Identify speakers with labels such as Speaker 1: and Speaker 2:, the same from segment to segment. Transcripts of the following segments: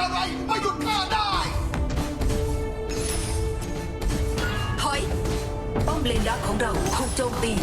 Speaker 1: อะไรมาหยุดข้าได้
Speaker 2: ถอย ป้อมเลนดักของเราถูกโจมตี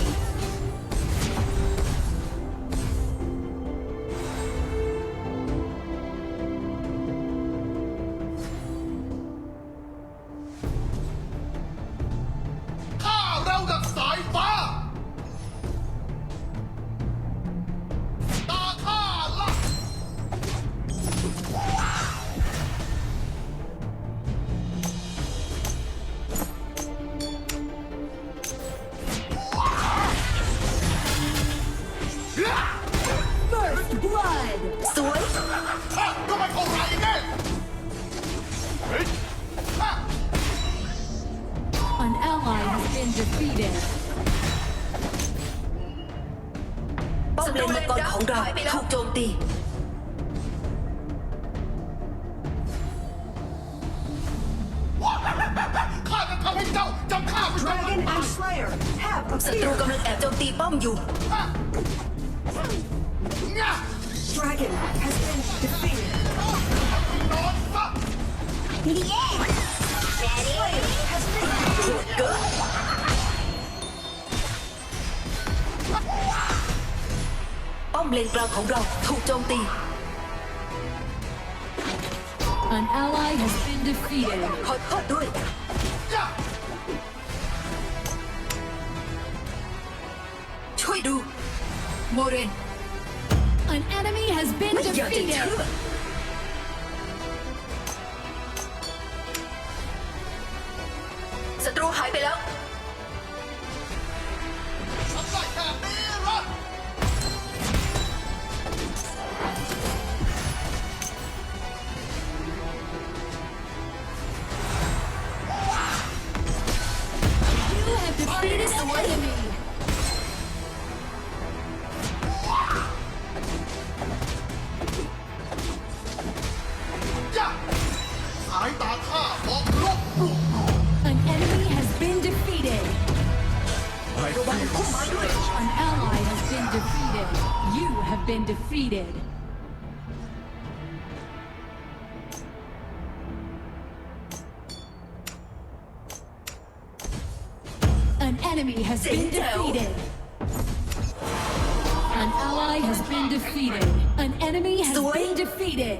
Speaker 1: ข
Speaker 2: องเราถูกโจมตี
Speaker 1: ข้าจะทำให้เจ้าจำข้าเป็นคน
Speaker 3: Dragon and Slayer have
Speaker 2: ศัตรู
Speaker 3: appeared.
Speaker 2: กำลังแอบโจมตีป้อมอยู่
Speaker 1: เนี่ย
Speaker 3: Dragon has been defeated.
Speaker 1: นอนซะ
Speaker 3: Has been
Speaker 2: โหดเกิน ป้อมเลนกลางของเราถูกโจมตี
Speaker 4: An ally has been defeated.
Speaker 2: ขอโทษด้วย
Speaker 1: อย่า
Speaker 2: ช่วยดู โมเรน
Speaker 4: An enemy has been
Speaker 2: ไม่อยากจะ
Speaker 4: defeated.
Speaker 2: เชื่อ
Speaker 4: enemy has been
Speaker 2: Zindo.
Speaker 4: defeated. An ally has been defeated. An enemy has
Speaker 2: Soy.
Speaker 4: been defeated.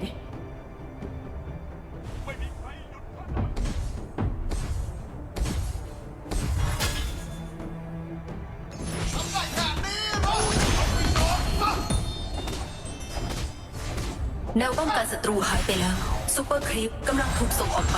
Speaker 1: ทำได้แค่นี้เหรอไม่นอนซะ
Speaker 2: แนวป้องกันศัตรูหายไปแล้วซูเปอร์ครีปกำลังถูกส่งออกไป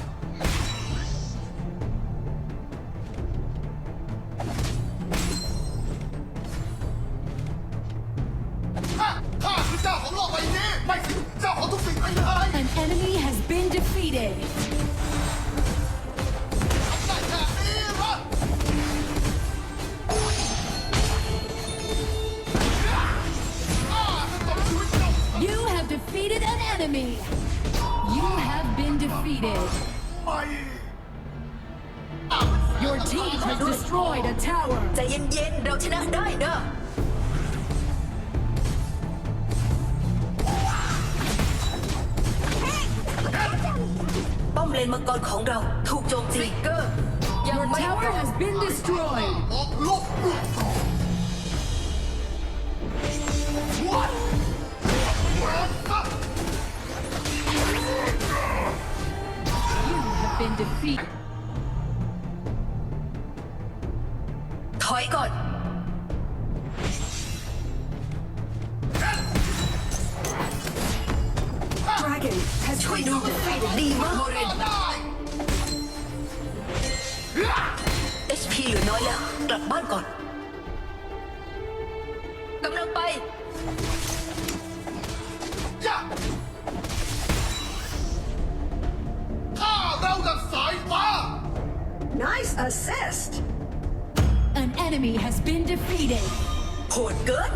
Speaker 4: enemy. You have been defeated.
Speaker 1: ไม่
Speaker 4: Your team has destroyed a tower.
Speaker 2: ใจเย็นๆ เราชนะได้นะ ป้อมเลนมังกรของเราถูกโจมตีเกอร์ ยัง
Speaker 4: Your
Speaker 2: ไม่พ
Speaker 4: tower
Speaker 2: ร้อม
Speaker 4: has been destroyed. Defeated.
Speaker 3: Nice assist!
Speaker 4: An enemy has been defeated.
Speaker 1: Port good?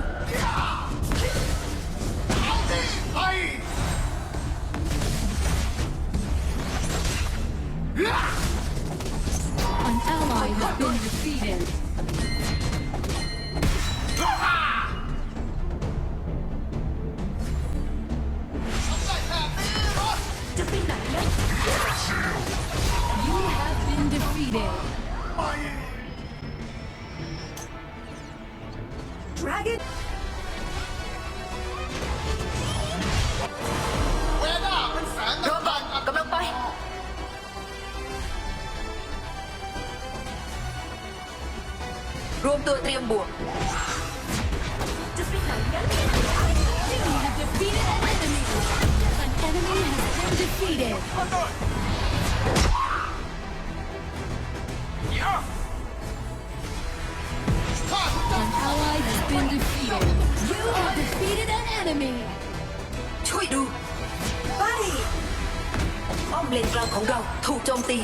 Speaker 4: An ally has been defeated. been defeated.
Speaker 1: ไป
Speaker 3: Dragon
Speaker 1: เวด้าเป็นแสง
Speaker 2: รอก่อนกำลังไป รวมตัวเตรียมบวก จะไปไหนกัน
Speaker 4: You have defeated an enemy. An enemy has been defeated.
Speaker 1: ข
Speaker 2: องเราถูกโจมตี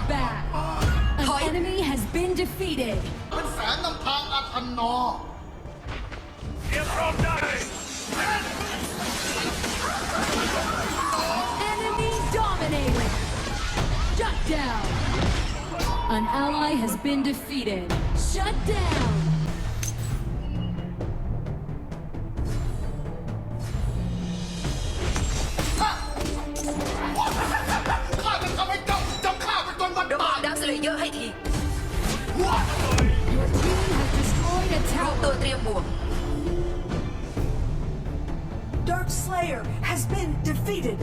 Speaker 4: Enemy bloodbath. An enemy has been defeated.
Speaker 1: เป็นแสงนำทางอาถรรพ์นอ
Speaker 4: Enemy dominated. Shut down. An ally has been defeated. Shut down.
Speaker 3: Dark Slayer has been defeated.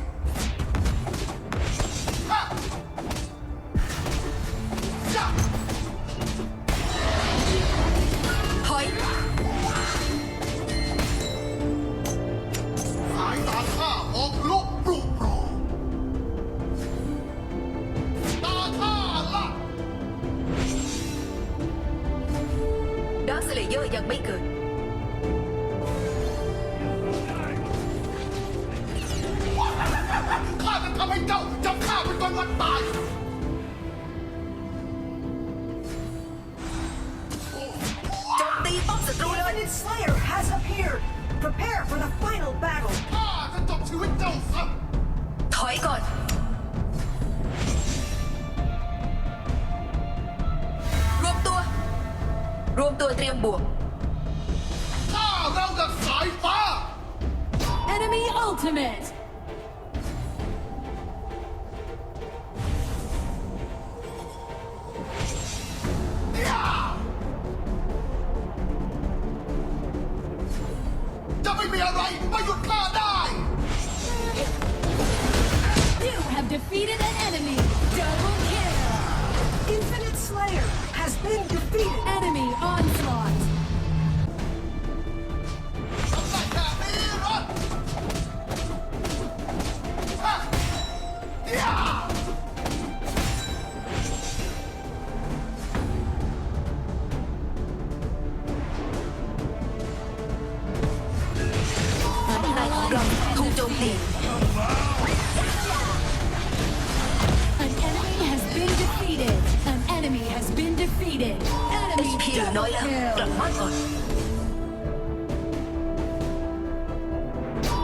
Speaker 1: ยัง
Speaker 2: ไม่เกิด
Speaker 1: ข้าจะทำให้เจ้าจำข้าเป็นคนวันตาย
Speaker 2: โจมตีป้องศัตรู้เลย
Speaker 3: Infinite Slayer has appeared. Prepare for the final battle.
Speaker 1: ข้าจะจบชีวิตเจ้าซะ
Speaker 2: ถอยก่อน รวมตัว รวมตัวเตรียมบวก
Speaker 4: Enemy Ultimate! defeated. Enemy kill.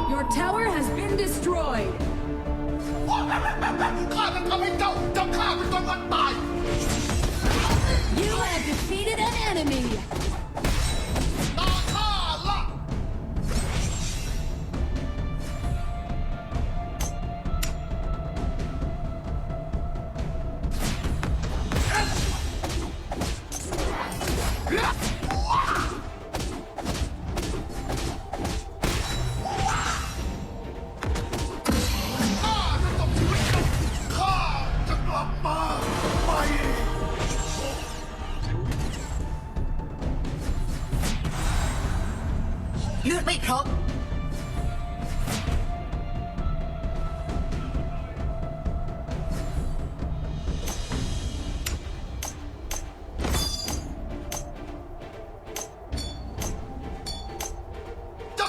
Speaker 4: Your tower has been destroyed. You have defeated an enemy.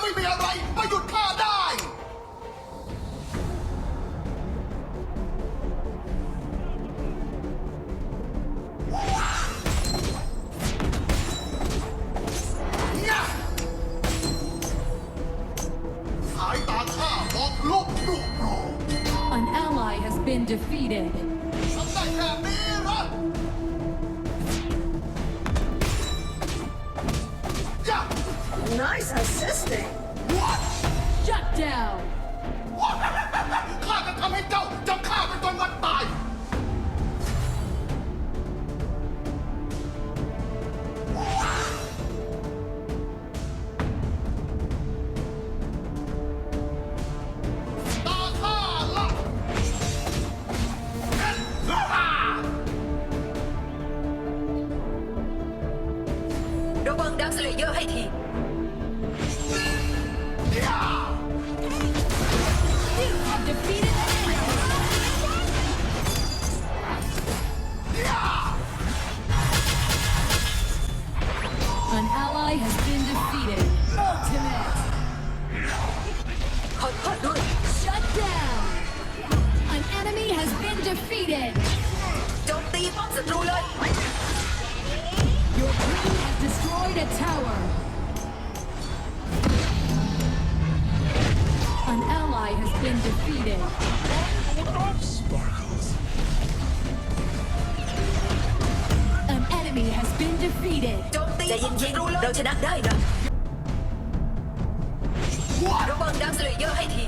Speaker 1: leave me alright, my good
Speaker 3: Nice assisting.
Speaker 1: What?
Speaker 4: Shut down. What? defeated. Sparkles. An enemy has been defeated.
Speaker 2: ใจเย็นๆเราชนะได้นะระวังดา
Speaker 1: ว
Speaker 2: สเลเยอร์
Speaker 4: ให้ที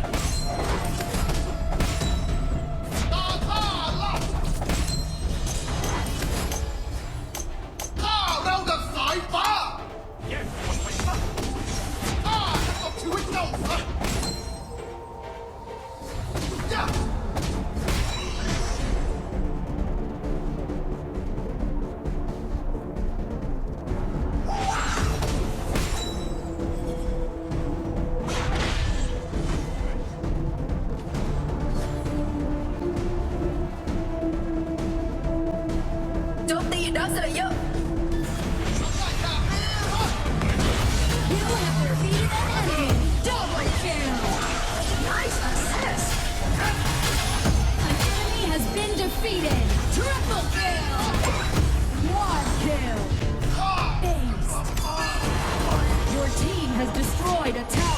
Speaker 4: Fight attack!